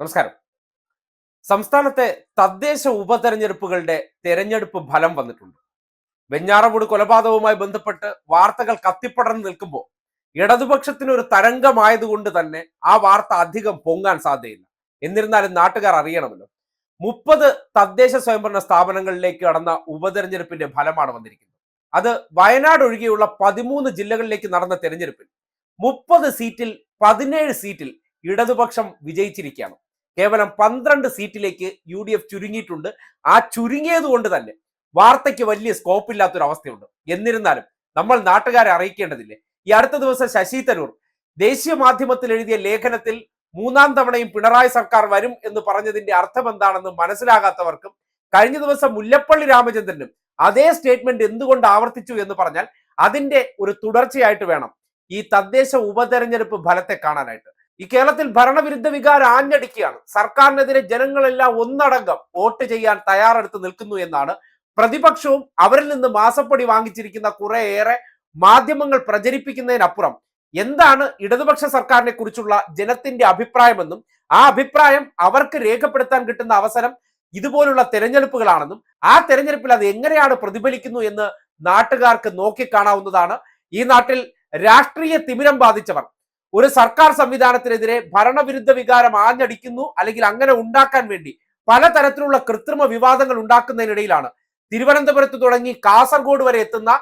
നമസ്കാരം. സംസ്ഥാനത്തെ തദ്ദേശ ഉപതെരഞ്ഞെടുപ്പുകളുടെ തെരഞ്ഞെടുപ്പ് ഫലം വന്നിട്ടുണ്ട്. വെഞ്ഞാറമൂട് കൊലപാതകവുമായി ബന്ധപ്പെട്ട് വാർത്തകൾ കത്തിപ്പടർന്ന് നിൽക്കുമ്പോൾ ഇടതുപക്ഷത്തിന് ഒരു തരംഗമായതുകൊണ്ട് തന്നെ ആ വാർത്ത അധികം പൊങ്ങാൻ സാധ്യതയില്ല. എന്നിരുന്നാലും നാട്ടുകാർ അറിയണമല്ലോ. മുപ്പത് തദ്ദേശ സ്വയംഭരണ സ്ഥാപനങ്ങളിലേക്ക് നടന്ന ഉപതെരഞ്ഞെടുപ്പിന്റെ ഫലമാണ് വന്നിരിക്കുന്നത്. അത് വയനാട് ഒഴികെയുള്ള പതിമൂന്ന് ജില്ലകളിലേക്ക് നടന്ന തെരഞ്ഞെടുപ്പിൽ മുപ്പത് സീറ്റിൽ പതിനേഴ് സീറ്റിൽ ഇടതുപക്ഷം വിജയിച്ചിരിക്കുകയാണ്. കേവലം പന്ത്രണ്ട് സീറ്റിലേക്ക് യു ഡി എഫ് ചുരുങ്ങിയിട്ടുണ്ട്. ആ ചുരുങ്ങിയത് കൊണ്ട് തന്നെ വാർത്തയ്ക്ക് വലിയ സ്കോപ്പ് ഇല്ലാത്തൊരു അവസ്ഥയുണ്ട് എന്നിരുന്നാലും നമ്മൾ നാട്ടുകാരെ അറിയിക്കേണ്ടതില്ലേ? ഈ അടുത്ത ദിവസം ശശി തരൂർ ദേശീയ മാധ്യമത്തിൽ എഴുതിയ ലേഖനത്തിൽ മൂന്നാം തവണയും പിണറായി സർക്കാർ വരും എന്ന് പറഞ്ഞതിന്റെ അർത്ഥം എന്താണെന്ന് മനസ്സിലാകാത്തവർക്കും കഴിഞ്ഞ ദിവസം മുല്ലപ്പള്ളി രാമചന്ദ്രനും അതേ സ്റ്റേറ്റ്മെന്റ് എന്തുകൊണ്ട് ആവർത്തിച്ചു എന്ന് പറഞ്ഞാൽ അതിന്റെ ഒരു തുടർച്ചയായിട്ട് വേണം ഈ തദ്ദേശ ഉപതെരഞ്ഞെടുപ്പ് ഫലത്തെ കാണാനായിട്ട്. ഈ കേരളത്തിൽ ഭരണവിരുദ്ധ വികാരം ആഞ്ഞടിക്കുകയാണ്. സർക്കാരിനെതിരെ ജനങ്ങളെല്ലാം ഒന്നടങ്കം വോട്ട് ചെയ്യാൻ തയ്യാറെടുത്ത് നിൽക്കുന്നു എന്നാണ് പ്രതിപക്ഷവും അവരിൽ നിന്ന് മാസപ്പടി വാങ്ങിച്ചിരിക്കുന്ന കുറേയേറെ മാധ്യമങ്ങൾ പ്രചരിപ്പിക്കുന്നതിനപ്പുറം എന്താണ് ഇടതുപക്ഷ സർക്കാരിനെ കുറിച്ചുള്ള ജനത്തിന്റെ അഭിപ്രായമെന്നും ആ അഭിപ്രായം അവർക്ക് രേഖപ്പെടുത്താൻ കിട്ടുന്ന അവസരം ഇതുപോലുള്ള തെരഞ്ഞെടുപ്പുകളാണെന്നും ആ തെരഞ്ഞെടുപ്പിൽ അത് എങ്ങനെയാണ് പ്രതിഫലിക്കുന്നു എന്ന് നാട്ടുകാർക്ക് നോക്കിക്കാണാവുന്നതാണ്. ഈ നാട്ടിൽ രാഷ്ട്രീയ തിമിരം ബാധിച്ചവർ ഒരു സർക്കാർ സംവിധാനത്തിനെതിരെ ഭരണവിരുദ്ധ വികാരം ആഞ്ഞടിക്കുന്നു അല്ലെങ്കിൽ അങ്ങനെ ഉണ്ടാക്കാൻ വേണ്ടി പലതരത്തിലുള്ള കൃത്രിമ വിവാദങ്ങൾ ഉണ്ടാക്കുന്നതിനിടയിലാണ്. തിരുവനന്തപുരത്ത് തുടങ്ങി കാസർഗോഡ് വരെ എത്തുന്ന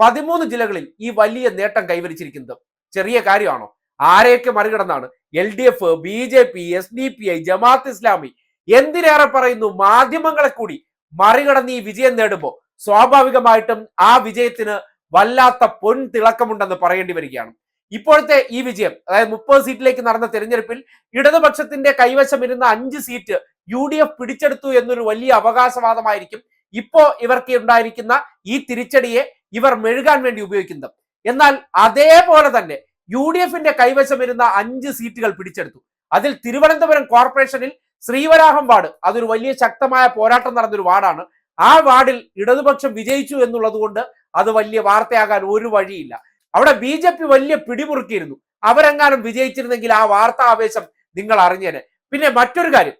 പതിമൂന്ന് ജില്ലകളിൽ ഈ വലിയ നേട്ടം കൈവരിച്ചിരിക്കുന്നത്. ചെറിയ കാര്യമാണോ? ആരെയൊക്കെ മറികടന്നാണ്? L D F B J P S D P I Jamaat Islami എന്തിനേറെ പറയുന്നു? മാധ്യമങ്ങളെ കൂടി മറികടന്ന് ഈ വിജയം നേടുമ്പോൾ സ്വാഭാവികമായിട്ടും ആ വിജയത്തിന് വല്ലാത്ത പൊൻ തിളക്കമുണ്ടെന്ന് പറയേണ്ടി വരികയാണ്. ഇപ്പോഴത്തെ ഈ വിജയം അതായത് മുപ്പത് സീറ്റിലേക്ക് നടന്ന തെരഞ്ഞെടുപ്പിൽ ഇടതുപക്ഷത്തിന്റെ കൈവശം ഇരുന്ന അഞ്ച് സീറ്റ് യു ഡി എഫ് പിടിച്ചെടുത്തു എന്നൊരു വലിയ അവകാശവാദമായിരിക്കും ഇപ്പോ ഇവർക്ക് ഉണ്ടായിരിക്കുന്ന ഈ തിരിച്ചടിയെ ഇവർ മെഴുകാൻ വേണ്ടി ഉപയോഗിക്കുന്നത്. എന്നാൽ അതേപോലെ തന്നെ യു ഡി എഫിന്റെ കൈവശം ഇരുന്ന അഞ്ച് സീറ്റുകൾ പിടിച്ചെടുത്തു. അതിൽ തിരുവനന്തപുരം കോർപ്പറേഷനിൽ ശ്രീവരാഹം വാർഡ് അതൊരു വലിയ ശക്തമായ പോരാട്ടം നടന്നൊരു വാർഡാണ്. ആ വാർഡിൽ ഇടതുപക്ഷം വിജയിച്ചു എന്നുള്ളത് കൊണ്ട് അത് വലിയ വാർത്തയാകാൻ ഒരു വഴിയില്ല. അവിടെ ബി ജെ പി വലിയ പിടിമുറുക്കിയിരുന്നു. അവരെങ്ങാനും വിജയിച്ചിരുന്നെങ്കിൽ ആ വാർത്താ ആവേശം നിങ്ങൾ അറിഞ്ഞേനെ. പിന്നെ മറ്റൊരു കാര്യം.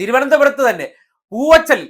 തിരുവനന്തപുരത്ത് തന്നെ പൂവച്ചൽ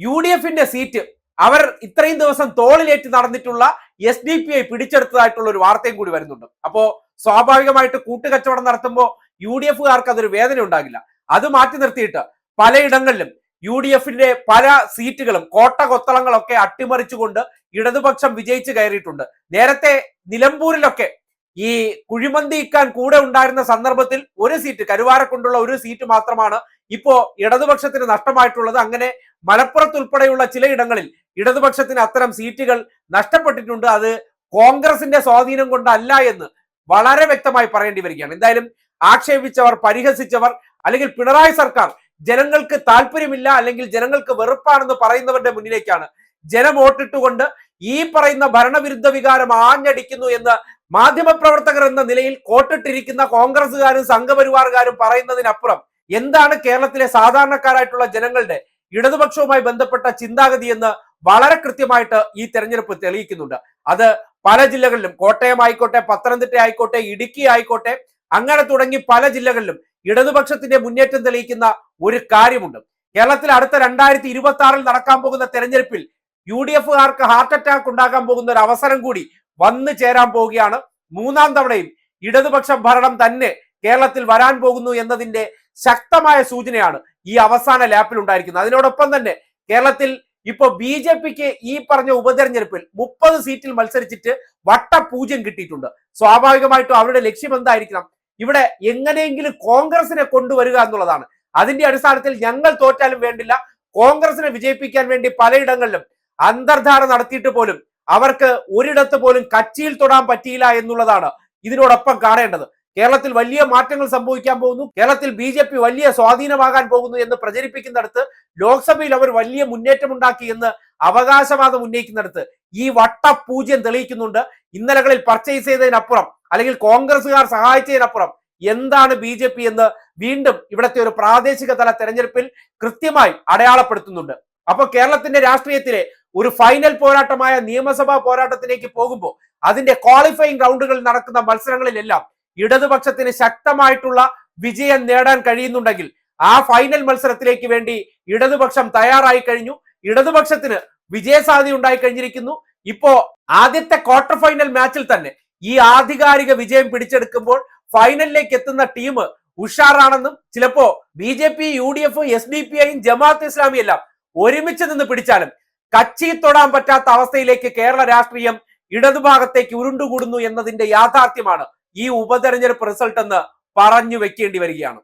യു ഡി എഫിന്റെ സീറ്റ് അവർ ഇത്രയും ദിവസം തോളിലേറ്റ് നടന്നിട്ടുള്ള എസ് ഡി പി ഐ പിടിച്ചെടുത്തതായിട്ടുള്ള ഒരു വാർത്തയും കൂടി വരുന്നുണ്ട്. അപ്പോ സ്വാഭാവികമായിട്ട് കൂട്ടുകച്ചവടം നടത്തുമ്പോൾ യു ഡി എഫുകാർക്ക് അതൊരു വേദന ഉണ്ടാകില്ല അത് മാറ്റി നിർത്തിയിട്ട് പലയിടങ്ങളിലും യു ഡി എഫിന്റെ പല സീറ്റുകളും കോട്ട കൊത്തളങ്ങളൊക്കെ അട്ടിമറിച്ചുകൊണ്ട് ഇടതുപക്ഷം വിജയിച്ചു കയറിയിട്ടുണ്ട്. നേരത്തെ നിലമ്പൂരിലൊക്കെ ഈ കുഴിമന്തിക്കാൻ കൂടെ ഉണ്ടായിരുന്ന സന്ദർഭത്തിൽ ഒരു സീറ്റ് കരുവാരക്കൊണ്ടുള്ള ഒരു സീറ്റ് മാത്രമാണ് ഇപ്പോ ഇടതുപക്ഷത്തിന് നഷ്ടമായിട്ടുള്ളത്. അങ്ങനെ മലപ്പുറത്ത് ഉൾപ്പെടെയുള്ള ചിലയിടങ്ങളിൽ ഇടതുപക്ഷത്തിന് അത്തരം സീറ്റുകൾ നഷ്ടപ്പെട്ടിട്ടുണ്ട്. അത് കോൺഗ്രസിന്റെ സ്വാധീനം കൊണ്ടല്ല എന്ന് വളരെ വ്യക്തമായി പറയേണ്ടി വരികയാണ്. എന്തായാലും ആക്ഷേപിച്ചവർ പരിഹസിച്ചവർ അല്ലെങ്കിൽ പിണറായി സർക്കാർ ജനങ്ങൾക്ക് താല്പര്യമില്ല അല്ലെങ്കിൽ ജനങ്ങൾക്ക് വെറുപ്പാണെന്ന് പറയുന്നവരുടെ മുന്നിലേക്കാണ്. ജനം വോട്ടിട്ടുകൊണ്ട് ഈ പറയുന്ന ഭരണവിരുദ്ധ വികാരം ആഞ്ഞടിക്കുന്നു എന്ന് മാധ്യമപ്രവർത്തകർ എന്ന നിലയിൽ കോട്ടിട്ടിരിക്കുന്ന കോൺഗ്രസുകാരും സംഘപരിവാറുകാരും പറയുന്നതിനപ്പുറം എന്താണ് കേരളത്തിലെ സാധാരണക്കാരായിട്ടുള്ള ജനങ്ങളുടെ ഇടതുപക്ഷവുമായി ബന്ധപ്പെട്ട ചിന്താഗതി എന്ന് വളരെ കൃത്യമായിട്ട് ഈ തെരഞ്ഞെടുപ്പ് തെളിയിക്കുന്നുണ്ട്. അത് പല ജില്ലകളിലും കോട്ടയം ആയിക്കോട്ടെ പത്തനംതിട്ട ആയിക്കോട്ടെ ഇടുക്കി ആയിക്കോട്ടെ അങ്ങനെ തുടങ്ങി പല ജില്ലകളിലും ഇടതുപക്ഷത്തിന്റെ മുന്നേറ്റം തെളിയിക്കുന്ന ഒരു കാര്യമുണ്ട്. കേരളത്തിൽ അടുത്ത രണ്ടായിരത്തി ഇരുപത്തി ആറിൽ നടക്കാൻ പോകുന്ന തെരഞ്ഞെടുപ്പിൽ യു ഡി എഫുകാർക്ക് ഹാർട്ട് അറ്റാക്ക് ഉണ്ടാക്കാൻ പോകുന്ന ഒരു അവസരം കൂടി വന്നു ചേരാൻ പോവുകയാണ്. മൂന്നാം തവണയും ഇടതുപക്ഷ ഭരണം തന്നെ കേരളത്തിൽ വരാൻ പോകുന്നു എന്നതിന്റെ ശക്തമായ സൂചനയാണ് ഈ അവസാന ലാപ്പിൽ ഉണ്ടായിരിക്കുന്നത്. അതിനോടൊപ്പം തന്നെ കേരളത്തിൽ ഇപ്പൊ ബി ജെ പിക്ക് ഈ പറഞ്ഞ ഉപതെരഞ്ഞെടുപ്പിൽ മുപ്പത് സീറ്റിൽ മത്സരിച്ചിട്ട് വട്ടപൂജ്യം കിട്ടിയിട്ടുണ്ട്. സ്വാഭാവികമായിട്ടും അവരുടെ ലക്ഷ്യം എന്തായിരിക്കണം? ഇവിടെ എങ്ങനെയെങ്കിലും കോൺഗ്രസിനെ കൊണ്ടുവരിക എന്നുള്ളതാണ്. അതിന്റെ അടിസ്ഥാനത്തിൽ ഞങ്ങൾ തോറ്റാലും വേണ്ടില്ല. കോൺഗ്രസിനെ വിജയിപ്പിക്കാൻ വേണ്ടി പലയിടങ്ങളിലും അന്തർധാര നടത്തിയിട്ട് പോലും അവർക്ക് ഒരിടത്ത് പോലും കച്ചിയിൽ തൊടാൻ പറ്റിയില്ല എന്നുള്ളതാണ് ഇതിനോടൊപ്പം കാണേണ്ടത്. കേരളത്തിൽ വലിയ മാറ്റങ്ങൾ സംഭവിക്കാൻ പോകുന്നു. കേരളത്തിൽ ബി ജെ പി വലിയ സ്വാധീനമാകാൻ പോകുന്നു എന്ന് പ്രചരിപ്പിക്കുന്നിടത്ത് ലോക്സഭയിൽ അവർ വലിയ മുന്നേറ്റമുണ്ടാക്കി എന്ന് അവകാശവാദം ഉന്നയിക്കുന്നിടത്ത് ഈ വട്ടപൂജ്യം തെളിയിക്കുന്നുണ്ട്. ഇന്നലകളിൽ പർച്ചേസ് ചെയ്തതിനപ്പുറം അല്ലെങ്കിൽ കോൺഗ്രസുകാർ സഹായിച്ചതിനപ്പുറം എന്താണ് ബി ജെ പി എന്ന് വീണ്ടും ഇവിടുത്തെ ഒരു പ്രാദേശിക തല തെരഞ്ഞെടുപ്പിൽ കൃത്യമായി അടയാളപ്പെടുത്തുന്നുണ്ട്. അപ്പൊ കേരളത്തിന്റെ രാഷ്ട്രീയത്തിലെ ഒരു ഫൈനൽ പോരാട്ടമായ നിയമസഭാ പോരാട്ടത്തിലേക്ക് പോകുമ്പോൾ അതിന്റെ ക്വാളിഫയിങ് റൗണ്ടുകളിൽ നടക്കുന്ന മത്സരങ്ങളിലെല്ലാം ഇടതുപക്ഷത്തിന് ശക്തമായിട്ടുള്ള വിജയം നേടാൻ കഴിയുന്നുണ്ടെങ്കിൽ ആ ഫൈനൽ മത്സരത്തിലേക്ക് വേണ്ടി ഇടതുപക്ഷം തയ്യാറായി കഴിഞ്ഞു. ഇടതുപക്ഷത്തിന് വിജയസാധ്യത ഉണ്ടായി കഴിഞ്ഞിരിക്കുന്നു. ഇപ്പോ ആദ്യത്തെ ക്വാർട്ടർ ഫൈനൽ മാച്ചിൽ തന്നെ ഈ ആധികാരിക വിജയം പിടിച്ചെടുക്കുമ്പോൾ ഫൈനലിലേക്ക് എത്തുന്ന ടീം ഉഷാറാണെന്നും ചിലപ്പോ B J P U D F S D P ഐയും ജമാഅത്ത് ഇസ്ലാമി എല്ലാം ഒരുമിച്ച് നിന്ന് പിടിച്ചാലും കച്ചി തൊടാൻ പറ്റാത്ത അവസ്ഥയിലേക്ക് കേരള രാഷ്ട്രീയം ഇടതുഭാഗത്തേക്ക് ഉരുണ്ടുകൂടുന്നു എന്നതിന്റെ യാഥാർത്ഥ്യമാണ് ഈ ഉപതെരഞ്ഞെടുപ്പ് റിസൾട്ട് എന്ന് പറഞ്ഞു വെക്കേണ്ടി വരികയാണ്.